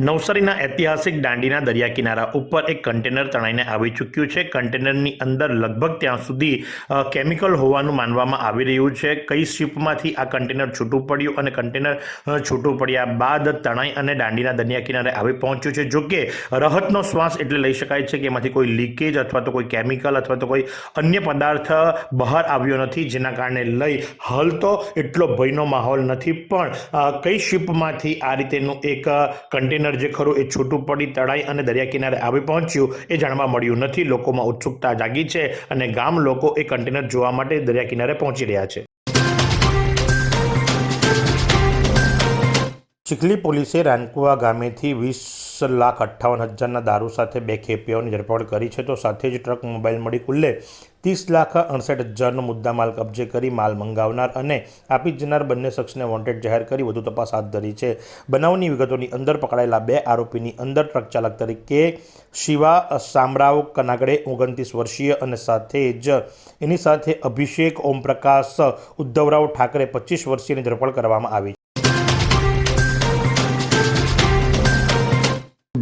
નવસારીના ઐતિહાસિક દાંડીના દરિયા કિનારા ઉપર એક કન્ટેનર તણાઈને આવી ચૂક્યું છે. કન્ટેનરની અંદર લગભગ ત્યાં સુધી કેમિકલ હોવાનું માનવામાં આવી રહ્યું છે. કઈ શિપમાંથી આ કન્ટેનર છૂટું પડ્યું અને કન્ટેનર છૂટું પડ્યા બાદ તણાઈ અને દાંડીના દરિયા કિનારે આવી પહોંચ્યું છે. જો કે રહતનો શ્વાસ એટલે લઈ શકાય છે કે એમાંથી કોઈ લીકેજ અથવા તો કોઈ કેમિકલ અથવા તો કોઈ અન્ય પદાર્થ બહાર આવ્યો નથી જેના કારણે લઈ હાલ તો એટલો ભયનો માહોલ નથી. પણ કઈ શિપમાંથી આ રીતેનું એક અ, કન્ટેનર જે ખરું એ છૂટું પડી, તળાઈ અને દરિયા કિનારે આવી પહોંચ્યું, એ જાણવા મળ્યું નથી. લોકોમાં ઉત્સુકતા જાગી છે અને ગામ લોકો એ કન્ટેનર જોવા માટે દરિયા કિનારે પહોંચી રહ્યા છે. ચીખલી પોલીસે રાનકુવા ગામેથી વીસ લાખ અઠ્ઠાવન હજારના દારૂ સાથે બે ખેપીઓની ધરપકડ કરી છે. તો સાથે જ ટ્રક, મોબાઈલ મળી કુલ્લે ત્રીસ લાખ અડસઠ હજારનો મુદ્દામાલ કબજે કરી માલ મંગાવનાર અને આપી જનાર બંને શખ્સને વોન્ટેડ જાહેર કરી વધુ તપાસ હાથ ધરી છે. બનાવની વિગતોની અંદર પકડાયેલા બે આરોપીની અંદર ટ્રક ચાલક તરીકે શિવા સામરાવ કનાગડે ઓગણત્રીસ વર્ષીય અને સાથે જ એની સાથે અભિષેક ઓમપ્રકાશ ઉદ્ધવરાવ ઠાકરે પચીસ વર્ષીયની ધરપકડ કરવામાં આવી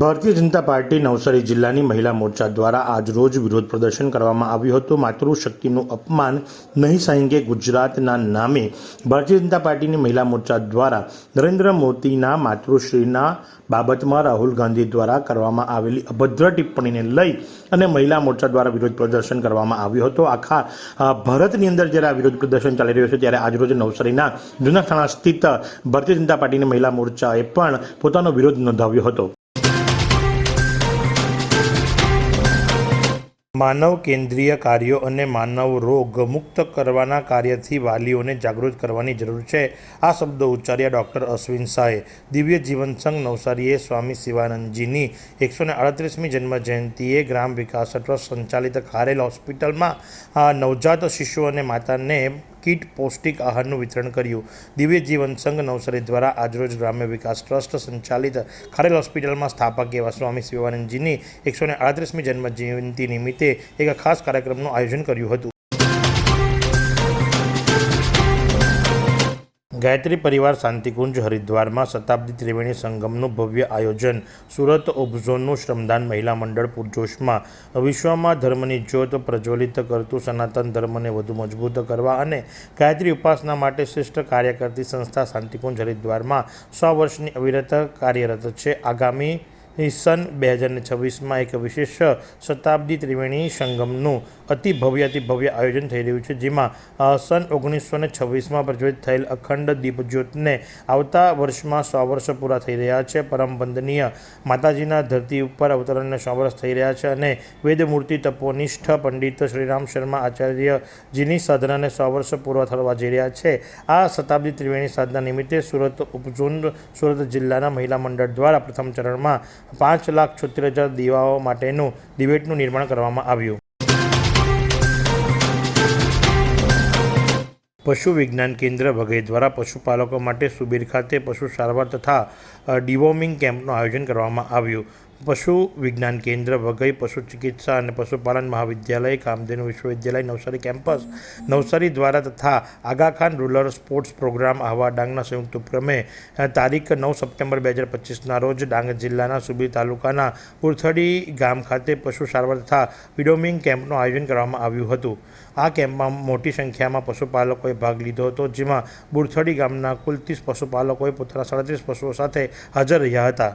ભારતીય જનતા પાર્ટી નવસારી જિલ્લાની મહિલા મોરચા દ્વારા આજરોજ વિરોધ પ્રદર્શન કરવામાં આવ્યું હતું. માતૃશક્તિનું અપમાન નહીં સહેંગે ગુજરાતના નામે ભારતીય જનતા પાર્ટીની મહિલા મોરચા દ્વારા નરેન્દ્ર મોદીના માતૃશ્રીના બાબતમાં રાહુલ ગાંધી દ્વારા કરવામાં આવેલી અભદ્ર ટિપ્પણીને લઈ અને મહિલા મોરચા દ્વારા વિરોધ પ્રદર્શન કરવામાં આવ્યું હતું. આખા ભારતની અંદર જ્યારે આ વિરોધ પ્રદર્શન ચાલી રહ્યું છે ત્યારે આજરોજ નવસારીના જૂના થાણા સ્થિત ભારતીય જનતા પાર્ટીની મહિલા મોરચાએ પણ પોતાનો વિરોધ નોંધાવ્યો હતો. માનવ કેન્દ્રીય કાર્યો અને માનવ રોગ મુક્ત કરવાના કાર્યથી વાલીઓને જાગૃત કરવાની જરૂર છે. આ શબ્દો ઉચ્ચાર્યા ડૉક્ટર અશ્વિન શાહે. દિવ્ય જીવન સંઘ નવસારીએ સ્વામી શિવાનંદજીની એકસો ને અડત્રીસમી જન્મ જયંતિએ ગ્રામ વિકાસ ટ્રસ્ટ સંચાલિત ખારેલ હોસ્પિટલમાં નવજાત શિશુ અને માતાને કીટ પૌષ્ટિક આહારનું વિતરણ કર્યું. દિવ્ય જીવન સંઘ નવસારી દ્વારા આજરોજ ગ્રામ્ય વિકાસ ટ્રસ્ટ સંચાલિત ખારેલ હોસ્પિટલમાં સ્થાપક એવા સ્વામી શિવાનંદજીની એકસો ને આડત્રીસમી જન્મ જયંતિ નિમિત્તે એક ખાસ કાર્યક્રમનું આયોજન કર્યું હતું. ગાયત્રી પરિવાર શાંતિકુંજ હરિદ્વારમાં શતાબ્દી ત્રિવેણી સંગમનું ભવ્ય આયોજન સુરત ઓબઝોનનું શ્રમદાન મહિલા મંડળ પૂરજોશમાં વિશ્વમાં ધર્મની જ્યોત પ્રજ્વલિત કરતું સનાતન ધર્મને વધુ મજબૂત કરવા અને ગાયત્રી ઉપાસના માટે શ્રેષ્ઠ કાર્ય કરતી સંસ્થા શાંતિકુંજ હરિદ્વારમાં સો વર્ષની અવિરત કાર્યરત છે. આગામી સન બે હજાર છવ્વીસમાં એક વિશેષ શતાબ્દી ત્રિવેણી સંગમનું અતિ ભવ્યાતિ ભવ્ય આયોજન થઈ રહ્યું છે, જેમાં સન ઓગણીસો ને છવ્વીસમાં પ્રજ્વલિત થયેલ અખંડ દીપજ્યોતને આવતા વર્ષમાં સો વર્ષ પૂરા થઈ રહ્યા છે. પરમ વંદનીય માતાજીના ધરતી ઉપર અવતરણને સો વર્ષ થઈ રહ્યા છે અને વેદમૂર્તિ તપોનિષ્ઠ પંડિત શ્રીરામ શર્મા આચાર્યજીની સાધનાને સો વર્ષ પૂરા થવા જઈ રહ્યા છે. આ શતાબ્દી ત્રિવેણી સાધના નિમિત્તે સુરત ઉપઝોન, સુરત જિલ્લાના મહિલા મંડળ દ્વારા પ્રથમ ચરણમાં પાંચ લાખ છોતેર હજાર દીવાઓ માટેનું દિવેટનું નિર્માણ કરવામાં આવ્યું. પશુ વિજ્ઞાન કેન્દ્ર વગેરે દ્વારા પશુપાલકો માટે સુબીર ખાતે પશુ સારવાર તથા ડિવોમિંગ કેમ્પનું આયોજન કરવામાં આવ્યું. પશુ વિજ્ઞાન કેન્દ્ર, વઘઈ પશુ ચિકિત્સા અને પશુપાલન મહાવિદ્યાલય, કામધેનુ વિશ્વવિદ્યાલય, નવસારી કેમ્પસ, નવસારી દ્વારા તથા Aga Khan rural sports program Ahwa ડાંગના સંયુક્ત ઉપક્રમે તારીખ નવ સપ્ટેમ્બર બે હજાર પચીસના રોજ ડાંગ જિલ્લાના સુબી તાલુકાના પુરથડી ગામ ખાતે પશુ સારવાર તથા વિડોમિંગ કેમ્પનું આયોજન કરવામાં આવ્યું હતું. આ કેમ્પમાં મોટી સંખ્યામાં પશુપાલકોએ ભાગ લીધો હતો, જેમાં બુરથડી ગામના કુલ ત્રીસ પશુપાલકોએ પોતાના સાડત્રીસ પશુઓ સાથે હાજર રહ્યા હતા.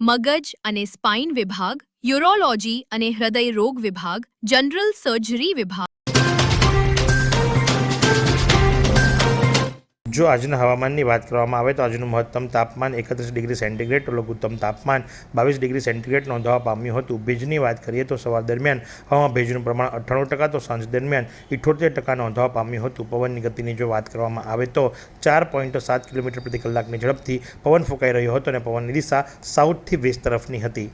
મગજ અને સ્પાઇન વિભાગ યુરોલોજી અને હૃદય રોગ વિભાગ જનરલ સર્જરી વિભાગ જો આજના હવામાનની વાત કરવામાં આવે તો આજનું મહત્તમ તાપમાન એકત્રીસ ડિગ્રી સેન્ટીગ્રેડ લઘુત્તમ તાપમાન બાવીસ ડિગ્રી સેન્ટીગ્રેડ નોંધવા પામ્યું હતું. ભેજની વાત કરીએ તો સવાર દરમિયાન હવામાં ભેજનું પ્રમાણ અઠ્ઠાણું ટકા, તો સાંજ દરમિયાન ઇઠોતેર ટકા નોંધવા પામ્યું હતું. પવનની ગતિની જો વાત કરવામાં આવે તો ચાર પોઈન્ટ સાત કિલોમીટર પ્રતિ કલાકની ઝડપથી પવન ફૂંકાઈ રહ્યો હતો અને પવનની દિશા સાઉથથી વેસ્ટ તરફની હતી.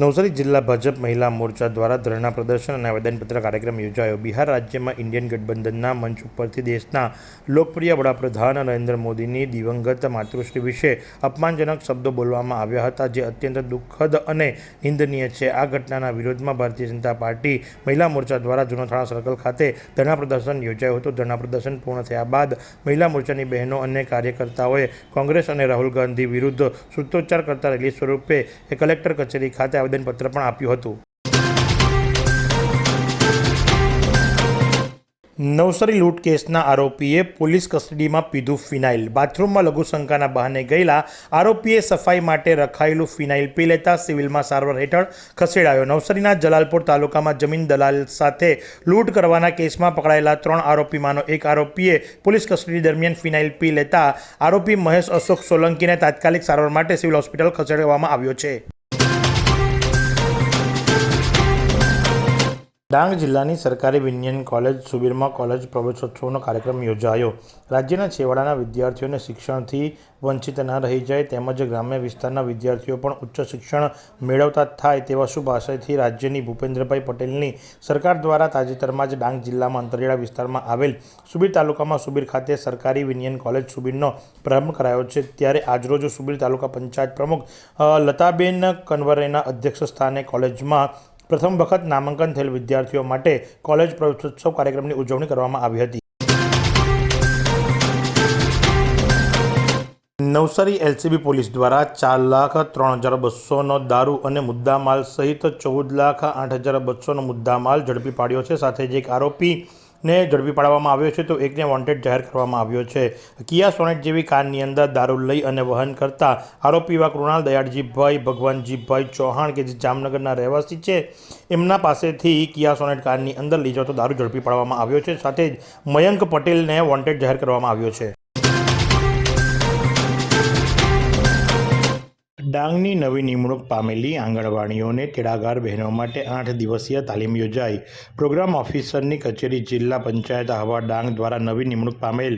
નવસારી જિલ્લા ભાજપ મહિલા મોરચા દ્વારા ધરણા પ્રદર્શન અને આવેદનપત્ર કાર્યક્રમ યોજાયો. બિહાર રાજ્યમાં ઇન્ડિયન ગઠબંધનના મંચ ઉપરથી દેશના લોકપ્રિય વડાપ્રધાન નરેન્દ્ર મોદીની દિવંગત માતૃશ્રી વિશે અપમાનજનક શબ્દો બોલવામાં આવ્યા હતા, જે અત્યંત દુઃખદ અને નિંદનીય છે. આ ઘટનાના વિરોધમાં ભારતીય જનતા પાર્ટી મહિલા મોરચા દ્વારા જૂનાથાણા સર્કલ ખાતે ધરણા પ્રદર્શન યોજાયું હતું. ધરણા પ્રદર્શન પૂર્ણ થયા બાદ મહિલા મોરચાની બહેનો અને કાર્યકર્તાઓએ કોંગ્રેસ અને રાહુલ ગાંધી વિરુદ્ધ સૂત્રોચ્ચાર કરતા રેલી સ્વરૂપે કલેક્ટર કચેરી ખાતે આવેદનપત્ર પણ આપ્યું હતું. નવસારી લૂંટ કેસના આરોપીએ પોલીસ કસ્ટડીમાં પીધું ફિનાઇલ. બાથરૂમમાં લઘુશંકાના બહાને ગયેલા આરોપીએ સફાઈ માટે રખાયેલું ફિનાઇલ પી લેતા સિવિલમાં સારવાર હેઠળ ખસેડાયો. નવસારીના જલાલપુર તાલુકામાં જમીન દલાલ સાથે લૂંટ કરવાના કેસમાં પકડાયેલા ત્રણ આરોપીમાંનો એક આરોપીએ પોલીસ કસ્ટડી દરમિયાન ફિનાઇલ પી લેતા આરોપી મહેશ અશોક સોલંકીને તાત્કાલિક સારવાર માટે સિવિલ હોસ્પિટલ ખસેડવામાં આવ્યો છે. ડાંગ જિલ્લાની સરકારી વિજ્ઞાન કોલેજ સુબીરમાં કોલેજ પ્રવેશોત્સવનો કાર્યક્રમ યોજાયો. રાજ્યના છેવાડાના વિદ્યાર્થીઓને શિક્ષણથી વંચિત ન રહી જાય તેમજ ગ્રામ્ય વિસ્તારના વિદ્યાર્થીઓ પણ ઉચ્ચ શિક્ષણ મેળવતા થાય તેવા શુભ આશયથી રાજ્યની ભૂપેન્દ્રભાઈ પટેલની સરકાર દ્વારા તાજેતરમાં જ ડાંગ જિલ્લામાં અંતરિયાળા વિસ્તારમાં આવેલ સુબીર તાલુકામાં સુબીર ખાતે સરકારી વિજ્ઞાન કોલેજ સુબીરનો પ્રારંભ કરાયો છે. ત્યારે આજરોજ સુબીર તાલુકા પંચાયત પ્રમુખ લતાબેન કનવરેના અધ્યક્ષ સ્થાને કોલેજમાં પ્રથમ વખત નામાંકન થયેલ વિદ્યાર્થીઓ માટે કોલેજ પ્રવેશોત્સવ કાર્યક્રમની ઉજવણી કરવામાં આવી હતી. નવસારી એલસીબી પોલીસ દ્વારા ચાર લાખ ત્રણ હજાર બસોનો દારૂ અને મુદ્દામાલ સહિત ચૌદ લાખ આઠ હજાર બસોનો મુદ્દામાલ ઝડપી પાડ્યો છે. સાથે જ એક આરોપીને ઝડપી પાડવામાં આવ્યો છે, તો એકને વોન્ટેડ જાહેર કરવામાં આવ્યો છે. કિયા સોનેટ જેવી કારની અંદર દારૂ લઈ અને વહન કરતા આરોપી એવા કૃણાલ દયાળજીભાઈ, ભગવાનજીભાઈ ચૌહાણ કે જે જામનગરના રહેવાસી છે, એમના પાસેથી કિયા સોનેટ કારની અંદર લઈ જતો દારૂ ઝડપી પાડવામાં આવ્યો છે. સાથે જ મયંક પટેલને વોન્ટેડ જાહેર કરવામાં આવ્યો છે. ડાંગની નવી નિમણૂક પામેલી આંગણવાડીઓને તેડાગાર બહેનો માટે આઠ દિવસીય તાલીમ યોજાઈ. પ્રોગ્રામ ઓફિસરની કચેરી જિલ્લા પંચાયત આહવા ડાંગ દ્વારા નવી નિમણૂક પામેલ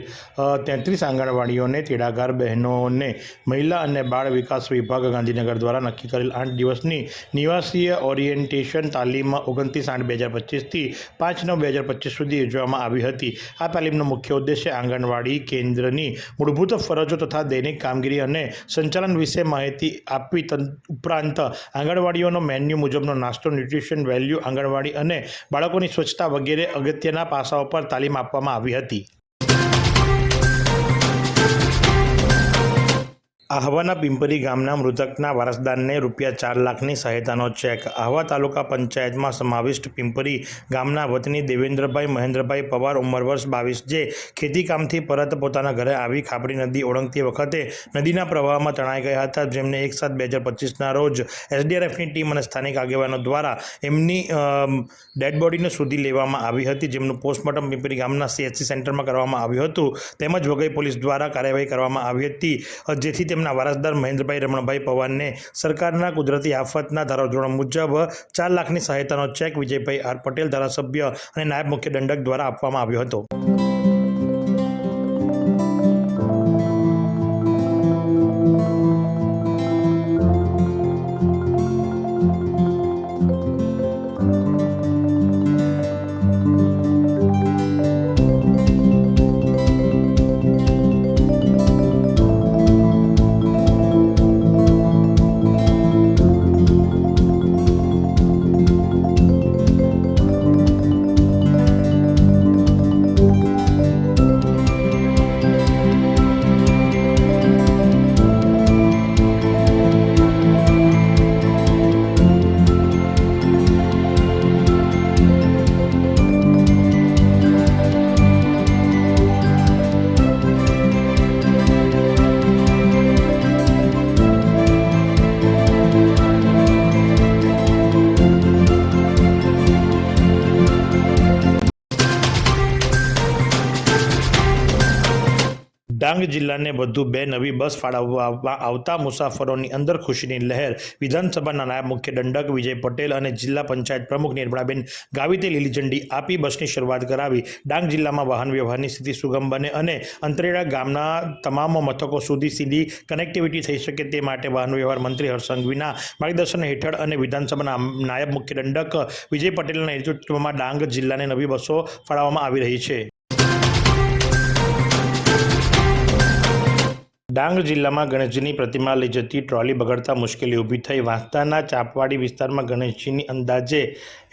તેત્રીસ આંગણવાડીઓને તેડાગાર બહેનોને મહિલા અને બાળ વિકાસ વિભાગ ગાંધીનગર દ્વારા નક્કી કરેલ આઠ દિવસની નિવાસીય ઓરિએન્ટેશન તાલીમ ઓગણત્રીસ આઠ બે હજાર પચીસથી પાંચ નવ બે હજાર પચીસ સુધી યોજવામાં આવી હતી. આ તાલીમનો મુખ્ય ઉદ્દેશ્ય આંગણવાડી કેન્દ્રની મૂળભૂત ફરજો તથા દૈનિક કામગીરી અને સંચાલન વિશે માહિતી આપવી ઉપરાંત આંગણવાડીઓનો મેન્યુ મુજબનો નાસ્તો ન્યુટ્રિશન વેલ્યુ આંગણવાડી અને બાળકોની સ્વચ્છતા વગેરે અગત્યના પાસાઓ પર તાલીમ આપવામાં આવી હતી. આહવાના પિંપરી ગામના મૃતકના વારસદારને રૂપિયા ચાર લાખની સહાયતાનો ચેક. આહવા તાલુકા પંચાયતમાં સમાવિષ્ટ પિંપરી ગામના વતની દેવેન્દ્રભાઈ મહેન્દ્રભાઈ પવાર ઉંમર વર્ષ બાવીસ જે ખેતીકામથી પરત પોતાના ઘરે આવી ખાપરી નદી ઓળંગતી વખતે નદીના પ્રવાહમાં તણાઈ ગયા હતા. જેમને એક સાત બે હજાર પચીસના રોજ એસડીઆરએફની ટીમ અને સ્થાનિક આગેવાનો દ્વારા એમની ડેડ બોડીને શોધી લેવામાં આવી હતી. જેમનું પોસ્ટમોર્ટમ પિંપરી ગામના સીએચસી સેન્ટરમાં કરવામાં આવ્યું હતું. તેમજ વઘઈ પોલીસ દ્વારા કાર્યવાહી કરવામાં આવી હતી. જેથી તેમના વારસદાર મહેન્દ્રભાઈ રમણભાઈ પવારને સરકારના કુદરતી આફતના ધારાધોરણ મુજબ ચાર લાખની સહાયતાનો ચેક વિજયભાઈ આર પટેલ ધારાસભ્ય અને નાયબ મુખ્ય દંડક દ્વારા આપવામાં આવ્યો હતો. ડાંગ જિલ્લાને વધુ બે નવી બસ ફાળવવામાં આવતા મુસાફરોની અંદર ખુશીની લહેર. વિધાનસભાના નાયબ મુખ્ય દંડક વિજય પટેલ અને જિલ્લા પંચાયત પ્રમુખ નિર્મળાબેન ગાવિતે લીલી ઝંડી આપી બસની શરૂઆત કરાવી. ડાંગ જિલ્લામાં વાહન વ્યવહારની સ્થિતિ સુગમ બને અને અંતરેડા ગામના તમામ મથકો સુધી સીધી કનેક્ટિવિટી થઈ શકે તે માટે વાહન વ્યવહાર મંત્રી હર્ષ સંઘવીના માર્ગદર્શન હેઠળ અને વિધાનસભાના નાયબ મુખ્ય દંડક વિજય પટેલના નેતૃત્વમાં ડાંગ જિલ્લાને નવી બસો ફાળવવામાં આવી રહી છે. ડાંગ જિલ્લામાં ગણેશજીની પ્રતિમા લઈ જતી ટ્રોલી બગડતા મુશ્કેલી ઊભી થઈ. વાંસદાના ચાપવાડી વિસ્તારમાં ગણેશજીની અંદાજે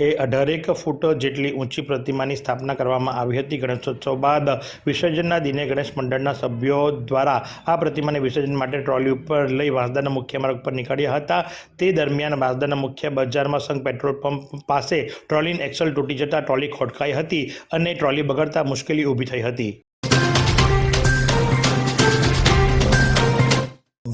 એ અઢારેક ફૂટ જેટલી ઊંચી પ્રતિમાની સ્થાપના કરવામાં આવી હતી. ગણેશોત્સવ બાદ વિસર્જનના દિને ગણેશ મંડળના સભ્યો દ્વારા આ પ્રતિમાને વિસર્જન માટે ટ્રોલી ઉપર લઈ વાંસદાના મુખ્ય માર્ગ પર નીકળ્યા હતા. તે દરમિયાન વાંસદાના મુખ્ય બજારમાં સંઘ પેટ્રોલ પંપ પાસે ટ્રોલીની એક્સલ તૂટી જતાં ટ્રોલી ખોટકાઈ હતી અને ટ્રોલી બગડતા મુશ્કેલી ઊભી થઈ હતી.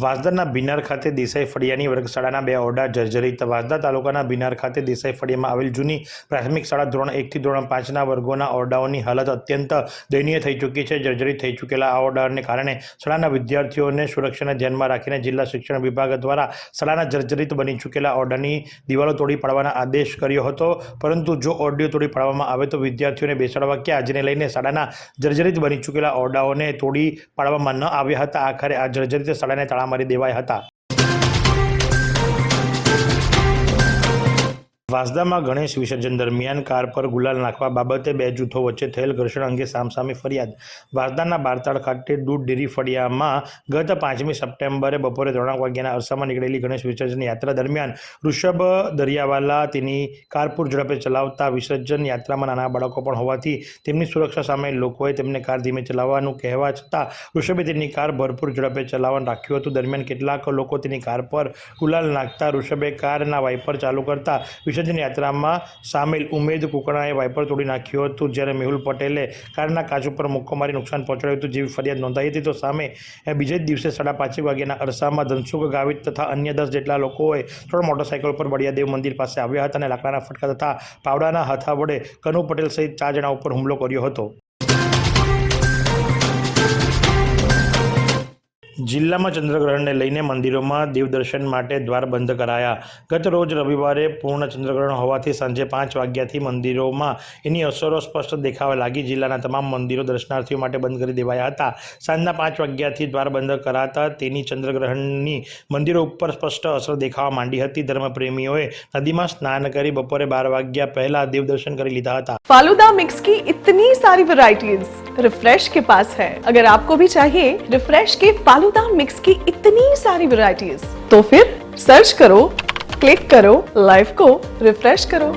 વાંસદાના બિનાર ખાતે દેસાઈ ફળિયાની વર્ગશાળાના બે ઓરડા જર્જરિત. વાંસદા તાલુકાના બિનાર ખાતે દેસાઈ ફળિયામાં આવેલ જૂની પ્રાથમિક શાળા ધોરણ એકથી ધોરણ પાંચના વર્ગોના ઓરડાઓની હાલત અત્યંત દયનીય થઈ ચૂકી છે. જર્જરિત થઈ ચૂકેલા આ ઓરડાને કારણે શાળાના વિદ્યાર્થીઓને સુરક્ષાને ધ્યાનમાં રાખીને જિલ્લા શિક્ષણ વિભાગ દ્વારા શાળાના જર્જરિત બની ચૂકેલા ઓરડાની દિવાલો તોડી પાડવાના આદેશ કર્યો હતો. પરંતુ જો ઓરડીઓ તોડી પાડવામાં આવે તો વિદ્યાર્થીઓને બેસાડવા કે આજને લઈને શાળાના જર્જરિત બની ચૂકેલા ઓરડાઓને તોડી પાડવામાં ન આવ્યા હતા. આખરે આ જર્જરિત શાળાને તાળા મારી દેવાયા હતા. વાંસદામાં ગણેશ વિસર્જન દરમિયાન કાર પર ગુલાલ નાખવા બાબતે બે જૂથો વચ્ચે થયેલ ઘર્ષણ અંગે સામસામે ફરિયાદ. વાંસદાના બારતાળ ખાતે દૂધ ડેરી ફળિયામાં ગત પાંચમી સપ્ટેમ્બરે બપોરે ત્રણ વાગ્યાના અરસામાં નીકળેલી ગણેશ વિસર્જન યાત્રા દરમિયાન ઋષભ દરિયાવાલા તેની કાર પૂર ઝડપે ચલાવતા વિસર્જન યાત્રામાં નાના બાળકો પણ હોવાથી તેમની સુરક્ષા સામે લોકોએ તેમને કાર ધીમે ચલાવવાનું કહેવા છતાં ઋષભે તેની કાર ભરપૂર ઝડપે ચલાવવાનું રાખ્યું હતું. દરમિયાન કેટલાક લોકો તેની કાર પર ગુલાલ નાખતા ઋષભે કારના વાઇપર ચાલુ કરતા વિસર્જન યાત્રામાં સામેલ ઉમેદ કુકણાએ વાઇપર તોડી નાખ્યું હતું. જ્યારે મેહુલ પટેલે કારના કાચ ઉપર મુક્કો મારી નુકસાન પહોંચાડ્યું હતું જેવી ફરિયાદ નોંધાઈ હતી, તો સામે બીજે જ દિવસે સાડા પાંચેક વાગ્યાના અરસામાં ધનસુખ ગાવિત તથા અન્ય દસ જેટલા લોકોએ ત્રણ મોટરસાઇકલ પર બળિયાદેવ મંદિર પાસે આવ્યા હતા અને લાકડાના ફટકા તથા પાવડાના હાથા વડે કનુ પટેલ સહિત ચાર જણા ઉપર હુમલો કર્યો હતો. જિલ્લામાં ચંદ્રગ્રહણને લઈને મંદિરોમાં દેવદર્શન માટે દ્વાર બંધ કરાયા ગત રોજ રવિવારે પૂર્ણ ચંદ્રગ્રહણ હોવાથી સાંજે પાંચ વાગ્યાથી મંદિરોમાં એની અસરો સ્પષ્ટ દેખાવા લાગી જિલ્લાના તમામ મંદિરો દર્શનાર્થીઓ માટે બંધ કરી દેવાયા હતા સાંજના પાંચ વાગ્યાથી દ્વાર બંધ કરાતા તેની ચંદ્રગ્રહણની મંદિરો ઉપર સ્પષ્ટ અસર દેખાવા માંડી હતી ધર્મપ્રેમીઓએ નદીમાં સ્નાન કરી બપોરે બાર વાગ્યા પહેલા દેવદર્શન કરી લીધા હતા फालूदा मिक्स की इतनी सारी वैरायटीज रिफ्रेश के पास है अगर आपको भी चाहिए रिफ्रेश के फालूदा मिक्स की इतनी सारी वैरायटीज तो फिर सर्च करो क्लिक करो लाइफ को रिफ्रेश करो